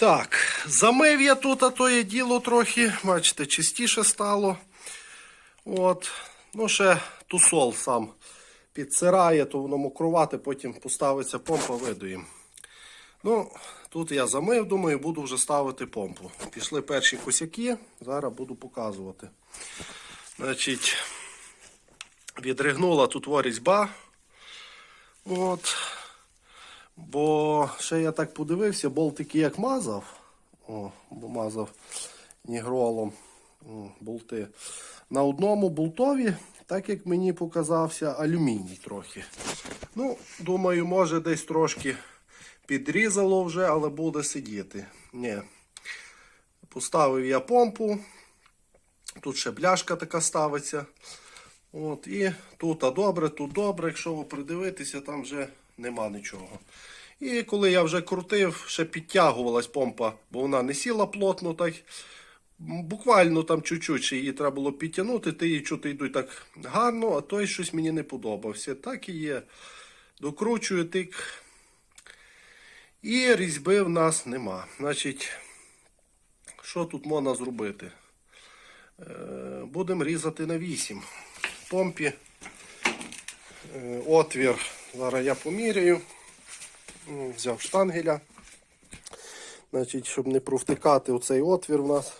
Так, замив я тут, а то є діло трохи, бачите, чистіше стало. От. Ну, ще тусол сам підсирає, то воно мокрувати, потім поставиться помпа, видуємо. Ну, тут я замив, думаю, буду вже ставити помпу. Пішли перші косяки, зараз буду показувати. Значить, відригнула тут різьба. От. Бо ще я так подивився, болтики як мазав. О, мазав нігролом болти. На одному болтові, так як мені показався, алюміній трохи. Ну, думаю, може десь трошки підрізало вже, але буде сидіти. Ні. Поставив я помпу. Тут ще бляшка така ставиться. От, і тут а добре, тут добре. Якщо ви придивитеся, там вже нема нічого. І коли я вже крутив, ще підтягувалась помпа, бо вона не сіла плотно, так буквально там чуть-чуть її треба було підтягнути, ти її чути йдуть так гарно, а той щось мені не подобався. Так і є. Докручую тик. І різьби в нас нема. Значить, що тут можна зробити? Е, Будемо різати на 8. В помпі е, отвір. Зараз я поміряю. М, Взяв штангеля. Значить, щоб не провтикати оцей отвір в нас.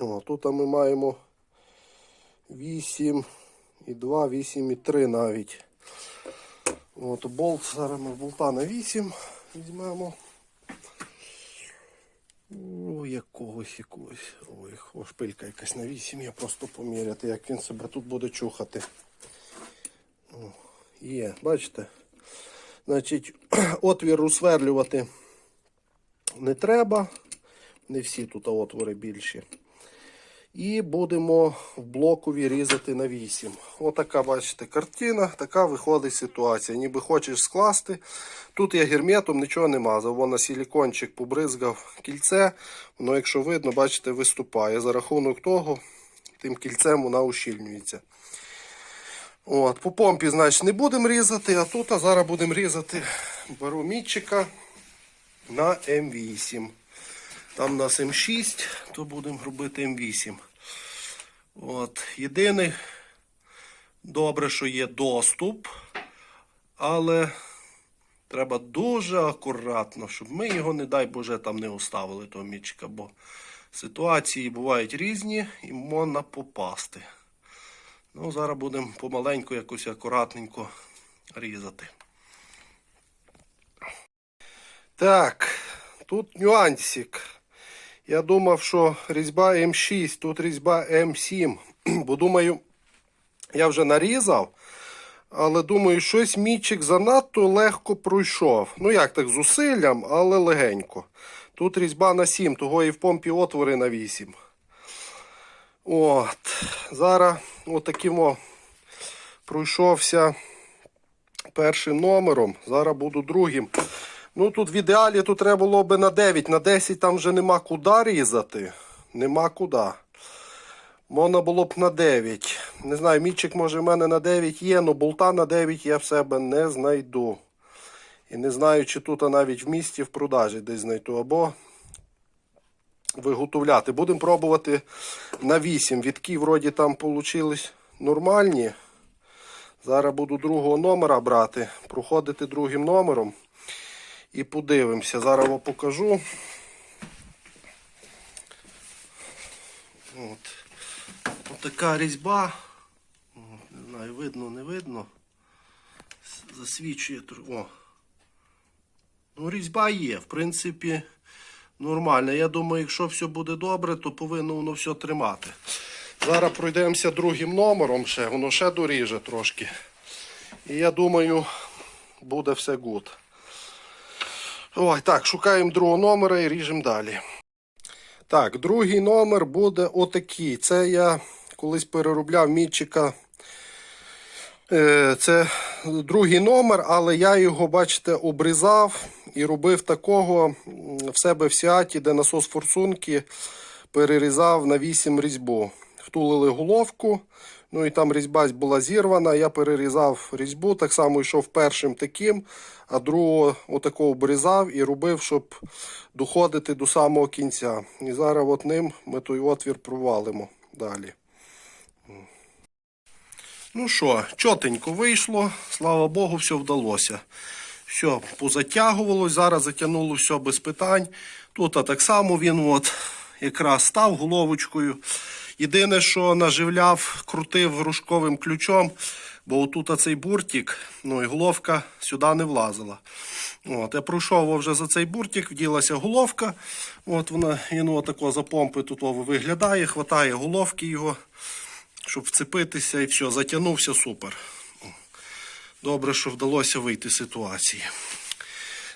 О, тут ми маємо 8 і 2, 8 і 3 навіть. От болт, зараз ми болта на 8 візьмемо. О, якогось якогось. Ой, шпилька якась на 8, я просто поміряти, як він себе тут буде чухати. Є, бачите? Значить, отвір усверлювати не треба. Не всі тут отвори більші. І будемо в блокові різати на 8. Отака, бачите, картина, така виходить ситуація. Ніби хочеш скласти. Тут я герметом нічого не мазав. Вон на силікончик побризгав кільце. Воно, якщо видно, бачите, виступає. За рахунок того, тим кільцем вона ущільнюється. От, по помпі, значить, не будемо різати, а тут а зараз будемо різати беру мітчика на М8. Там у нас М6, то будемо робити М8. От. Єдине, добре, що є доступ, але треба дуже акуратно, щоб ми його, не дай Боже, там не оставили того мітчика, бо ситуації бувають різні і можна попасти. Ну, зараз будемо помаленьку якось акуратненько різати. Так, тут нюансик. Я думав, що різьба М6, тут різьба М7. Бо думаю, я вже нарізав. Але думаю, щось мічик занадто легко пройшов. Ну як так, зусиллям, але легенько. Тут різьба на 7, того і в помпі отвори на 8. От. Зараз отаким о пройшовся першим номером. Зараз буду другим. Ну тут в ідеалі тут треба було би на 9, на 10 там вже нема куди різати. Нема куди. Можна було б на 9. Не знаю, мічик може в мене на 9 є, але болта на 9 я в себе не знайду. І не знаю, чи тут навіть в місті в продажі десь знайду. Або виготовляти. Будемо пробувати на 8. Відки вроді там получились нормальні. Зараз буду другого номера брати, проходити другим номером. І подивимося. Зараз вам покажу. От. От така різьба. Не знаю, видно, не видно. Засвічує. О. Ну, різьба є, в принципі, нормально. Я думаю, якщо все буде добре, то повинно воно все тримати. Зараз пройдемося другим номером ще, воно ще доріже трошки. І я думаю, буде все гуд. Ой, так, шукаємо другого номера і ріжемо далі. Так, другий номер буде отакий. Це я колись переробляв мітчика. Е, Це другий номер, але я його, бачите, обрізав і робив такого в себе в сіаті, де насос форсунки перерізав на 8 різьбу. Втулили головку, Ну і там різьба була зірвана. Я перерізав різьбу, так само йшов першим таким, а другого отакого обрізав і робив, щоб доходити до самого кінця. І зараз от ним ми той отвір провалимо далі. Ну що, чотенько вийшло, слава Богу, все вдалося. Все, позатягувалось, зараз затягнуло все без питань. Тут так само він от якраз став головочкою. Єдине, що наживляв, крутив грушковим ключом, бо отут цей буртик, ну і головка сюди не влазила. От, я пройшов вже за цей буртик, вділася головка. От вона, він отако за помпи тут виглядає, хватає головки його щоб вцепитися і все, затягнувся супер. Добре, що вдалося вийти з ситуації.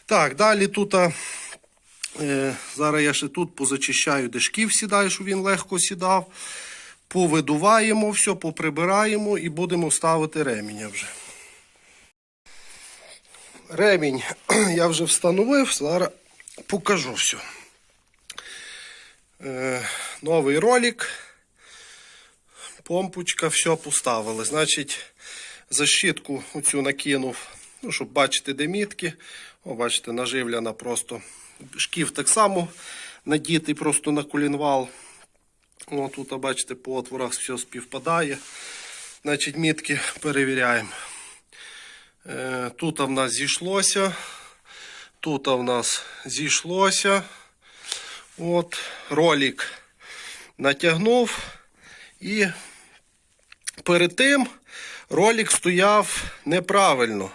Так, далі тут. Е, зараз я ще тут позачищаю, де шків сідає, щоб він легко сідав. Повидуваємо все, поприбираємо і будемо ставити реміння вже. Ремінь я вже встановив, зараз покажу все. Е, новий ролик помпочка, все поставили. Значить, защитку оцю накинув, ну, щоб бачити, де мітки. О, бачите, наживляна просто. Шків так само надітий просто на колінвал. О, тут, бачите, по отворах все співпадає. Значить, мітки перевіряємо. Е, тут в нас зійшлося. Тут в нас зійшлося. От, ролик натягнув і перед тим ролик стояв неправильно.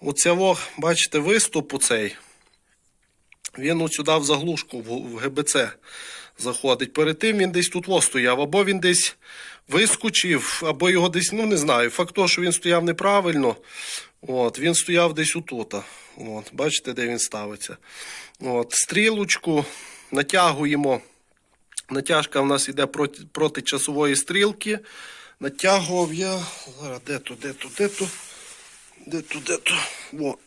Оце, во, бачите, виступ у цей. Він сюди в заглушку, в ГБЦ заходить. Перед тим він десь тут стояв, або він десь вискочив, або його десь, ну не знаю. Факт того, що він стояв неправильно. От, він стояв десь отут. От, бачите, де він ставиться. От, стрілочку натягуємо. Натяжка в нас йде проти, проти часової стрілки. Натягував я. Зараз де то, де то, де то. Де то, де то. Во.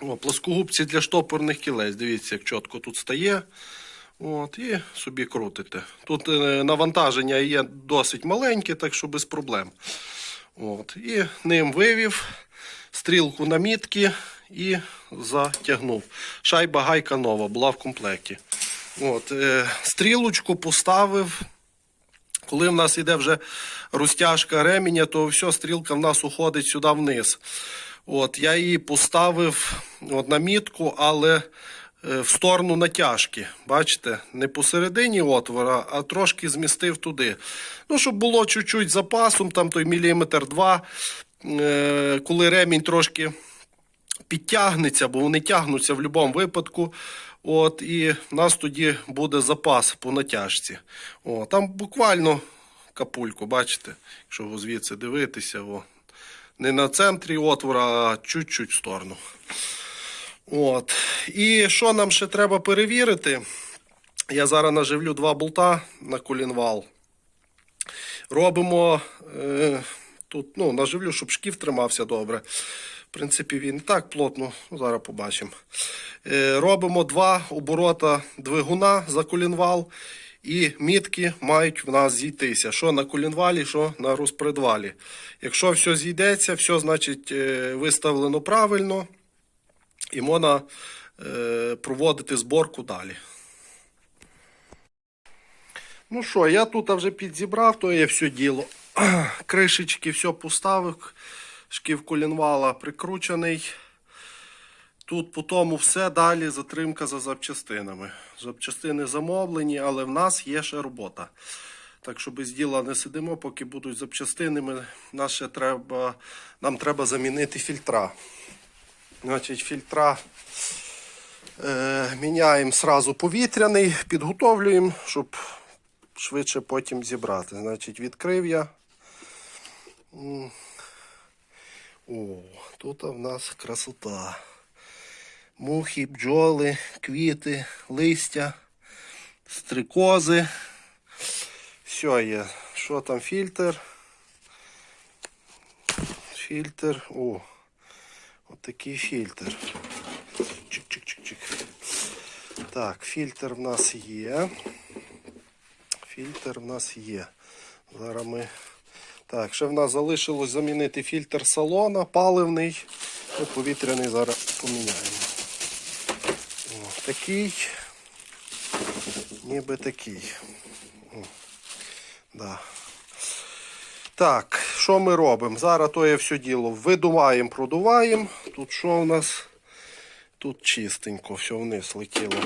О, плоскогубці для штопорних кілець. Дивіться, як чітко тут стає. От, і собі крутите. Тут е, навантаження є досить маленьке, так що без проблем. От, і ним вивів стрілку на мітки і затягнув. Шайба гайка нова, була в комплекті. От, е, стрілочку поставив. Коли в нас йде вже розтяжка ременя, то все, стрілка в нас уходить сюди вниз. От, я її поставив от, на мітку, але е, в сторону натяжки. Бачите, не посередині отвора, а трошки змістив туди. Ну, щоб було чуть-чуть запасом, там той міліметр два, е, коли ремінь трошки підтягнеться, бо вони тягнуться в будь-якому випадку. От, і в нас тоді буде запас по натяжці. О, там буквально капульку, бачите, якщо звідси дивитися, о, не на центрі отвора, а чуть-чуть в сторону. От. І що нам ще треба перевірити? Я зараз наживлю два болта на колінвал. Робимо е, тут, ну, наживлю, щоб шків тримався добре. В принципі, він так плотно, ну, зараз побачимо. Е, робимо два оборота двигуна за колінвал. І мітки мають в нас зійтися. Що на колінвалі, що на розпредвалі. Якщо все зійдеться, все значить е, виставлено правильно. І можна е, проводити зборку далі. Ну що, я тут вже підзібрав, то є все діло. Кришечки все поставив, шків колінвала прикручений. Тут по тому все далі затримка за запчастинами. Запчастини замовлені, але в нас є ще робота. Так що без діла не сидимо, поки будуть запчастини. Ми, нас ще треба, нам треба замінити фільтра. Значить, фільтра е, міняємо сразу повітряний, підготовлюємо, щоб швидше потім зібрати. Значить, відкрив я. О, тут в нас красота. Мухи, бджоли, квіти, листя, стрикози. Все є. Що там фільтр? Фільтр. О, отакий фільтр. Чик-чик-чик-чик. Так, фільтр в нас є. Фільтр в нас є. Зараз ми. Так, ще в нас залишилось замінити фільтр салона, паливний. Ну, повітряний зараз поміняємо. О, такий. Ніби такий. О, да. Так, що ми робимо? Зараз то є все діло. Видуваємо, продуваємо. Тут що у нас? Тут чистенько, все вниз летіло.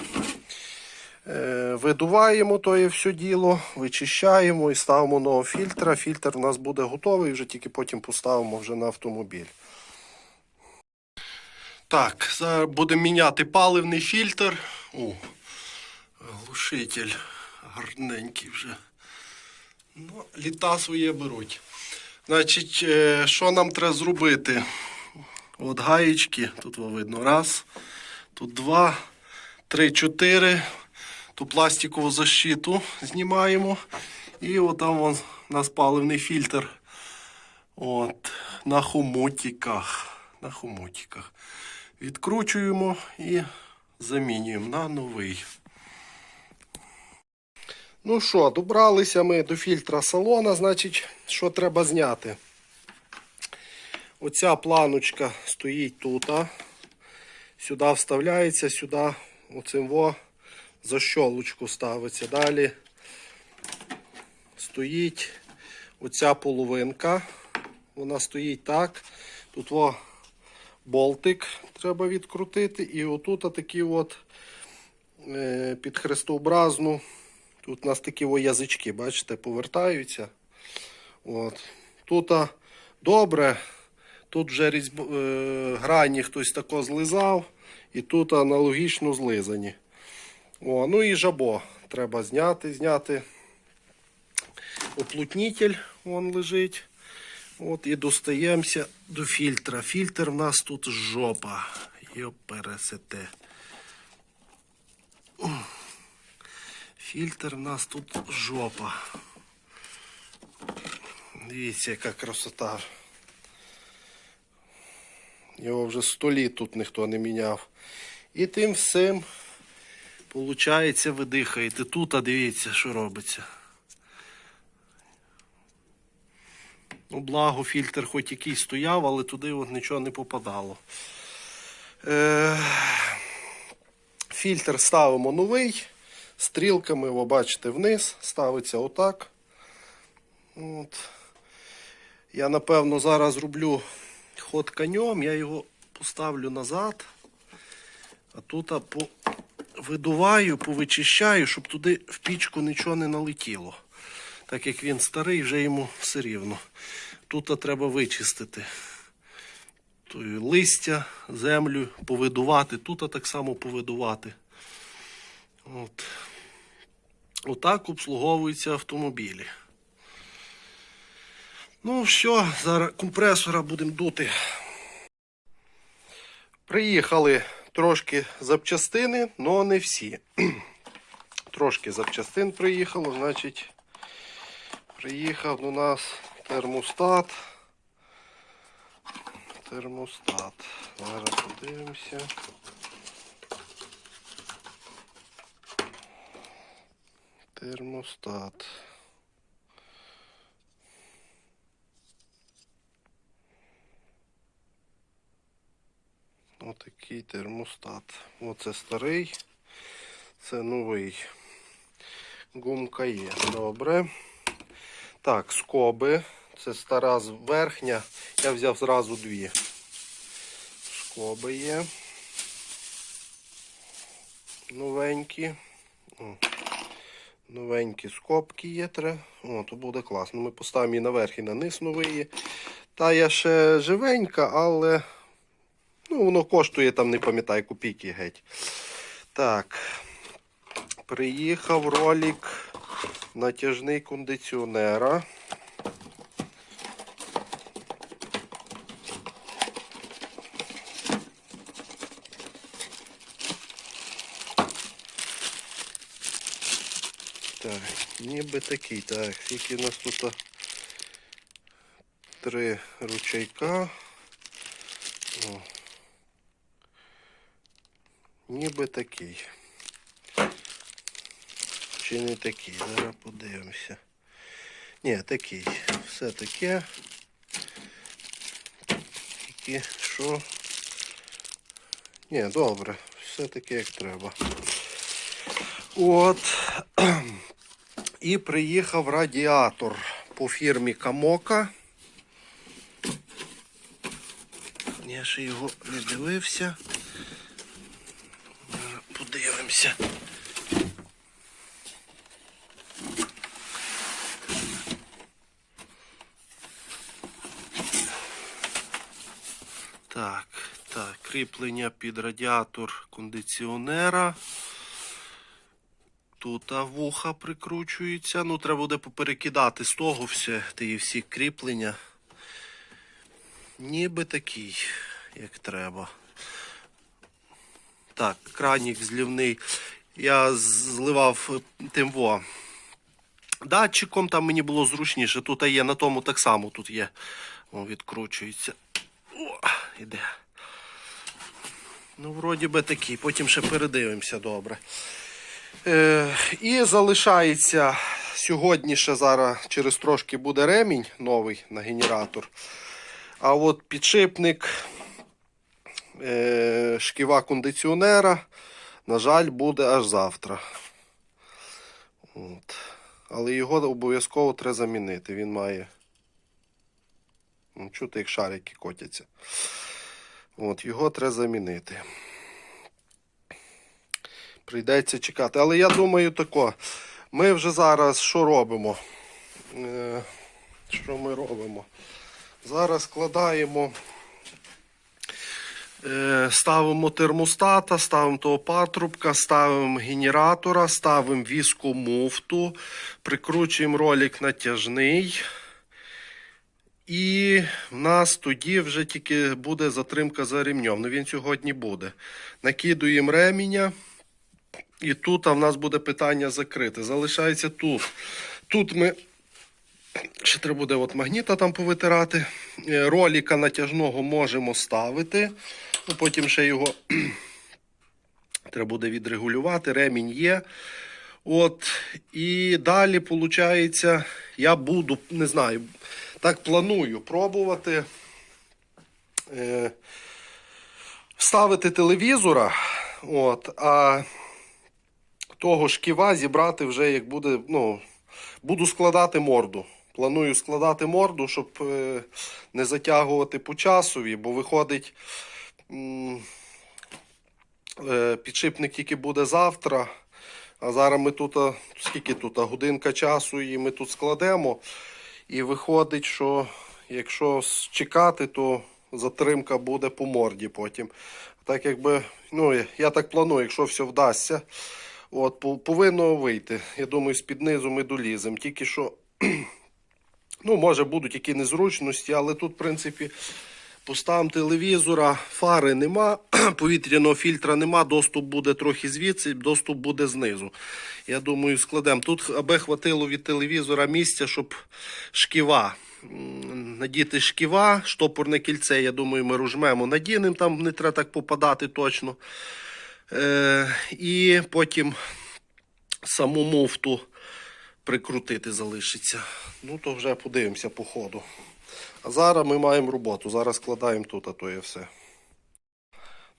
Е, видуваємо то є все діло, вичищаємо і ставимо нового фільтра. Фільтр у нас буде готовий, вже тільки потім поставимо вже на автомобіль. Так, зараз будемо міняти паливний фільтр. О, глушитель гарненький вже. Ну, літа своє беруть. Значить, е, що нам треба зробити? От гаєчки, тут видно. Раз, тут два, три, чотири. Ту пластикову защиту знімаємо. І от там вон у нас паливний фільтр. От, на хомутиках. На хомутиках. Відкручуємо і замінюємо на новий. Ну що, добралися ми до фільтра салона, значить, що треба зняти? Оця планочка стоїть тут. Сюди вставляється, сюди оцим во защолочку ставиться. Далі стоїть оця половинка. Вона стоїть так. Тут во болтик треба відкрутити. І отут такі от е, під хрестообразну. Тут у нас такі о язички, бачите, повертаються. От. Тут добре. Тут вже різьб... е, грані хтось тако злизав, і тут аналогічно злизані. О, ну і жабо треба зняти, зняти. Оплутнитель вон лежить. От і достаємося до фільтра. Фільтр в нас тут жопа. Йопересете. Фільтр в нас тут жопа. Дивіться, яка красота. Його вже сто літ тут ніхто не міняв. І тим всім, виходить, ви дихаєте. Тут, а дивіться, що робиться. Ну, благо, фільтр хоч якийсь стояв, але туди от нічого не попадало. Е... Фільтр ставимо новий. Стрілками, ви бачите, вниз, ставиться отак. От. Я, напевно, зараз роблю ход конем, я його поставлю назад. А тут по... видуваю, повичищаю, щоб туди в пічку нічого не налетіло. Так як він старий, вже йому все рівно. Тут треба вичистити. Тою листя, землю повидувати, тут так само повидувати. От. Отак обслуговуються автомобілі. Ну, все, зараз компресора будемо дути. Приїхали трошки запчастини, але не всі. Трошки запчастин приїхало, значить, приїхав до нас термостат. Термостат. Зараз подивимося. Термостат. Отакий термостат. Оце старий, це новий. Гумка є. Добре. Так, скоби. Це стара верхня. Я взяв зразу дві. Скоби є. Новенькі. Новенькі скобки є. О, то буде класно. Ми поставимо її наверх і на низ новий. Та я ще живенька, але ну, воно коштує там, не пам'ятаю, копійки геть. Так. Приїхав ролик натяжний кондиціонера. Так, ніби такий. Так, скільки у нас тут три ручейка. Ніби такий. Чи не такий? Зараз подивимося. Ні, такий. Все таке. Тільки що. Ні, добре. Все таке як треба. От. І приїхав радіатор по фірмі Камока. Я ще його не дивився. Зараз Подивимося. Так, так, кріплення під радіатор кондиціонера. Тут вуха прикручуються. Ну, треба буде поперекидати з того все, ті всі кріплення. Ніби такий, як треба. Так, кранік злівний. Я зливав е, тим во. Датчиком там мені було зручніше. Тут є на тому так само тут є. О, відкручується. О, іде. Ну, вроді би такий. Потім ще передивимося добре. Е, і залишається сьогодні ще зараз через трошки буде ремінь новий на генератор. А от підшипник е, шківа кондиціонера, на жаль, буде аж завтра. От. Але його обов'язково треба замінити. Він має. Ну, чути, як шарики котяться. От, його треба замінити. Прийдеться чекати. Але я думаю тако. Ми вже зараз що робимо? Е, що ми робимо? Зараз складаємо, е, ставимо термостата, ставимо того патрубка, ставимо генератора, ставимо віску муфту, прикручуємо ролик натяжний. І в нас тоді вже тільки буде затримка за ремнем. Ну він сьогодні буде. Накидуємо реміння. І тут а в нас буде питання закрите. Залишається тут. Тут ми ще треба буде от магніта там повитирати. Е, Роліка натяжного можемо ставити. Ну, потім ще його треба буде відрегулювати. Ремінь є. От, і далі, виходить, я буду, не знаю, так планую пробувати е, вставити телевізора. От, а того шківа зібрати вже як буде, ну, буду складати морду. Планую складати морду, щоб е, не затягувати по часові, бо виходить е, підшипник тільки буде завтра. А зараз ми тут, скільки тут, годинка часу, і ми тут складемо. І виходить, що якщо чекати, то затримка буде по морді потім. Так якби, ну, я- так планую, якщо все вдасться, от, повинно вийти. Я думаю, з-під низу ми доліземо. Тільки що, ну, може, будуть які незручності, але тут, в принципі, Поставимо телевізора, фари нема, повітряного фільтра нема, доступ буде трохи звідси, доступ буде знизу. Я думаю, складемо. Тут аби хватило від телевізора місця, щоб шківа. Надіти шківа, штопорне кільце, я думаю, ми ружмемо, надінемо, там не треба так попадати точно. Е, і потім саму муфту прикрутити залишиться. Ну, то вже подивимося по ходу. А зараз ми маємо роботу. Зараз складаємо тут, а то є все.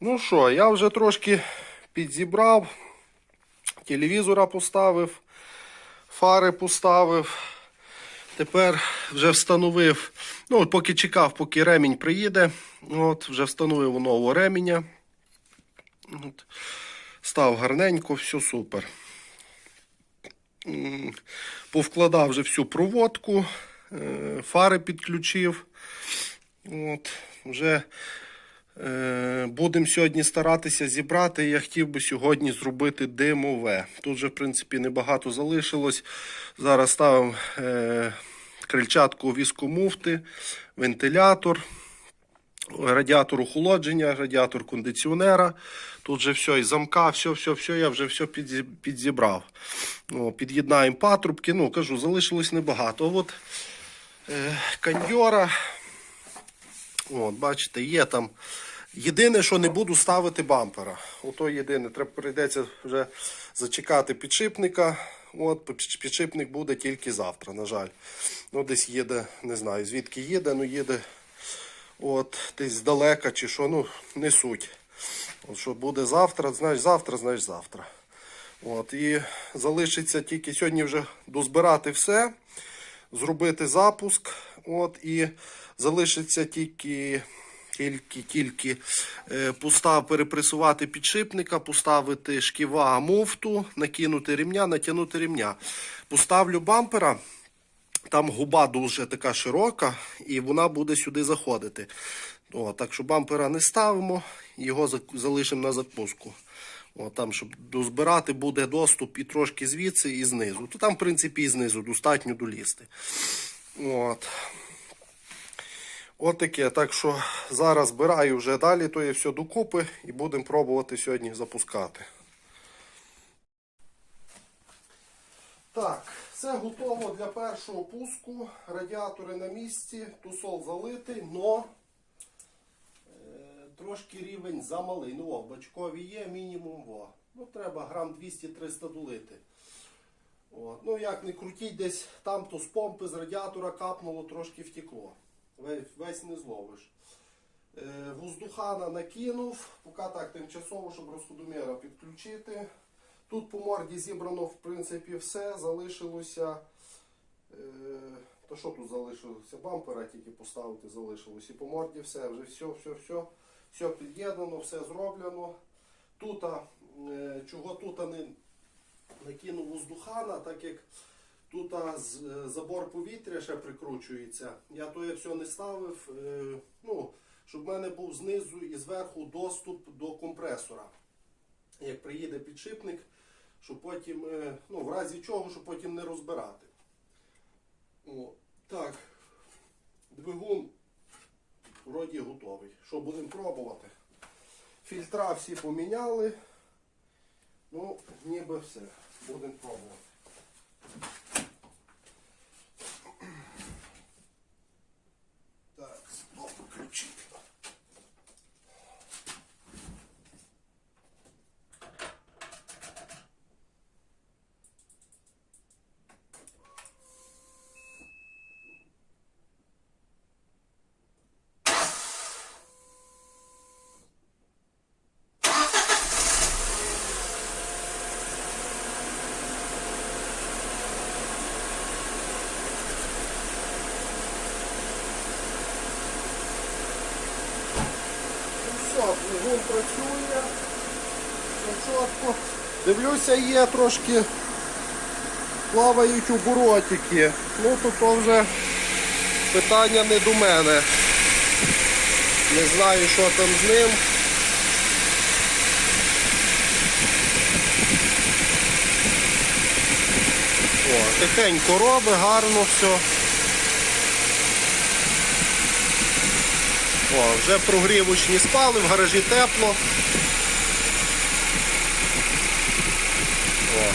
Ну що, я вже трошки підзібрав, телевізора поставив, фари поставив. Тепер вже встановив, ну, поки чекав, поки ремінь приїде. От, вже встановив нового ременя. От, став гарненько, все супер. Повкладав вже всю проводку, фари підключив. От, вже е, будемо сьогодні старатися зібрати. Я хотів би сьогодні зробити димове. Тут вже, в принципі, небагато залишилось. Зараз ставимо е, крильчатку віску муфти, вентилятор радіатор охолодження, радіатор кондиціонера. Тут вже все, і замка, все, все, все, я вже все підзібрав. Під'єднаємо патрубки. Ну, кажу, залишилось небагато. От е, каньйора. От, бачите, є там. Єдине, що не буду ставити бампера. Ото єдине, треба прийдеться вже зачекати підшипника. От, підшипник буде тільки завтра, на жаль. Ну, десь їде, не знаю звідки їде, ну їде от, десь здалека чи що, ну, не суть. От, що буде завтра, знаєш завтра, знаєш завтра. От, і залишиться тільки сьогодні вже дозбирати все, зробити запуск. От, і залишиться тільки, тільки, тільки е, постав, перепресувати підшипника, поставити шківа муфту, накинути рівня, натягнути рівня. Поставлю бампера. Там губа дуже така широка, і вона буде сюди заходити. О, так що бампера не ставимо, його залишимо на запуску. Там, щоб дозбирати, буде доступ і трошки звідси, і знизу. То там, в принципі, і знизу достатньо долізти. От. От таке. Так що зараз збираю вже далі, то є все докупи і будемо пробувати сьогодні запускати. Так, все готово для першого пуску. Радіатори на місці, тусол залитий, но трошки рівень замалий. Ну, о, бачкові є, мінімум во. Ну, треба грам 200-300 долити. От. Ну, як не крутіть десь там, то з помпи, з радіатора капнуло, трошки втекло. Весь, весь не зловиш. Е, воздухана накинув, поки так тимчасово, щоб розходоміра підключити. Тут по морді зібрано в принципі все. Залишилося. Е, то що тут залишилося? Бампера тільки поставити залишилось. І по морді все, вже все, все, все. Все під'єднано, все зроблено. Тут, е, чого тут не накинув воздухана, так як тут е, забор повітря ще прикручується. Я то я все не ставив. е, ну, щоб в мене був знизу і зверху доступ до компресора. Як приїде підшипник, щоб потім, ну, в разі чого, щоб потім не розбирати. О, так, двигун вроді готовий. Що будемо пробувати? Фільтра всі поміняли. Ну, ніби все. Будемо пробувати. Так, стоп, включити. Ну все, двигун працює. Все чітко. Дивлюся, є трошки плавають оборотики. Ну то, то вже питання не до мене. Не знаю, що там з ним. О, тихенько робить, гарно все. О, вже прогрівочні спали, в гаражі тепло. О.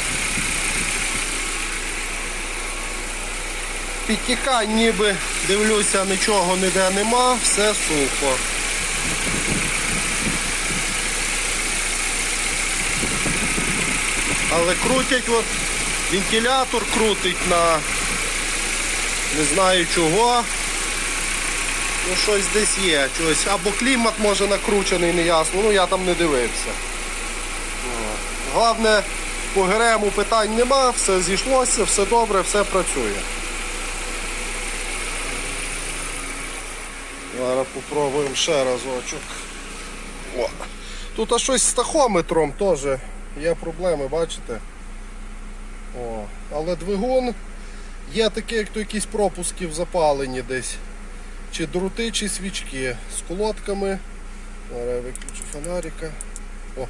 Підтікань ніби дивлюся, нічого ніде нема, все сухо. Але крутять от, вентилятор крутить на не знаю чого. Ну щось десь є, щось. Або клімат може накручений, неясно. Ну я там не дивився. Головне, по ГРМу питань нема, все зійшлося, все добре, все працює. Зараз попробуємо ще разочок. О. Тут а щось з тахометром теж є проблеми, бачите? О. Але двигун є таке, як то якісь пропуски в запаленні десь. Чи дроти, чи свічки з колодками. Зараз я виключу фонарика. О.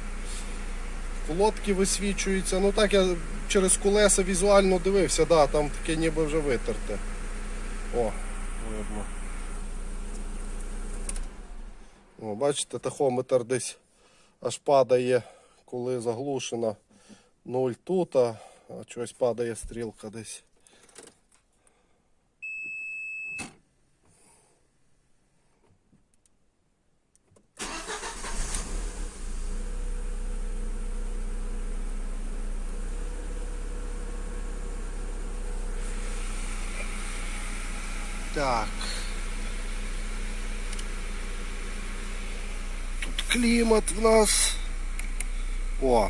Колодки висвічуються. Ну так я через колеса візуально дивився, да, там таке ніби вже витерте. О, видно. О, Бачите, тахометр десь аж падає, коли заглушено 0 тут, а чогось падає стрілка десь. Так. Клімат в нас. О,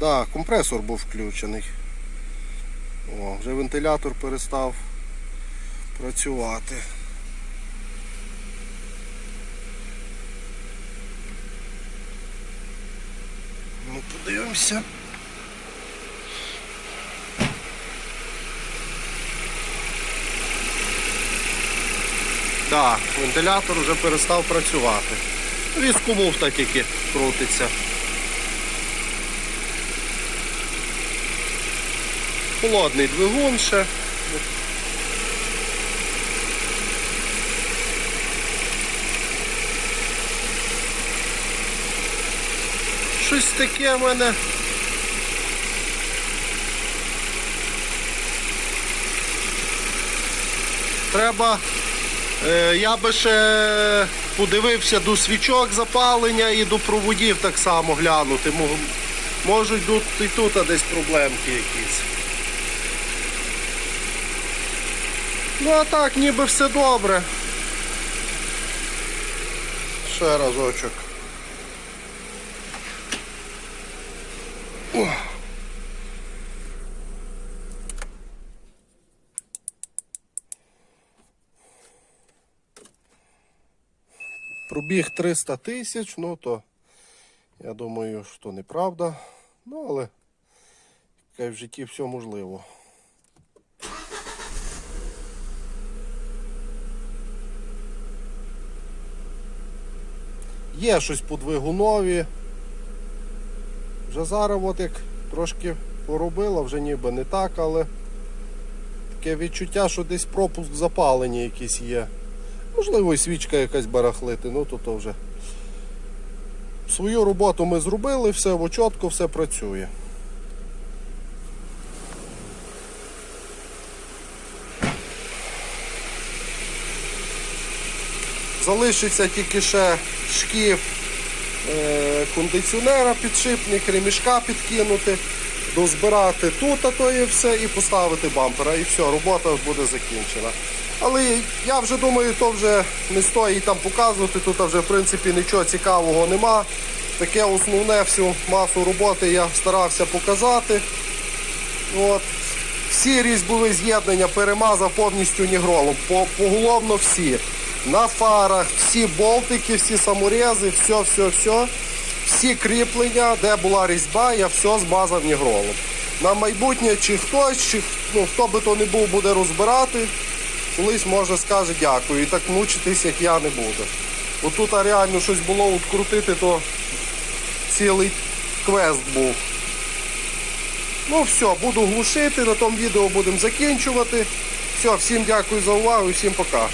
да, компресор був включений. О, вже вентилятор перестав працювати. Ну, подивимося. Так, вентилятор вже перестав працювати. Візкомув так тільки крутиться. Холодний двигун ще. Щось таке в мене. Треба. Е, я би ще подивився до свічок запалення і до проводів так само глянути. Можуть тут і тут десь проблемки якісь. Ну а так, ніби все добре. Ще разочок. Пробіг 300 тисяч, ну то я думаю, що неправда. Ну, але в житті все можливо. Є щось по двигунові. Вже зараз от як трошки поробила, вже ніби не так, але таке відчуття, що десь пропуск запалення якийсь є. Можливо, і свічка якась барахлити, ну то то вже. Свою роботу ми зробили, все во чітко, все працює. Залишиться тільки ще шкіф е, кондиціонера, підшипник, ремішка підкинути, дозбирати тут, а то є все, і поставити бампера. І все, робота буде закінчена. Але я вже думаю, то вже не стоїть там показувати, тут вже в принципі нічого цікавого нема. Таке основне всю масу роботи я старався показати. От. Всі різьбові з'єднання перемазав повністю нігролом. Поголовно всі. На фарах, всі болтики, всі саморези, все, все, все. Всі кріплення, де була різьба, я все змазав нігролом. На майбутнє, чи хтось, чи ну, хто би то не був, буде розбирати, колись може скаже дякую. І так мучитись, як я не буду. Отут тут а, реально щось було відкрутити, то цілий квест був. Ну все, буду глушити, на тому відео будемо закінчувати. Все, всім дякую за увагу і всім пока.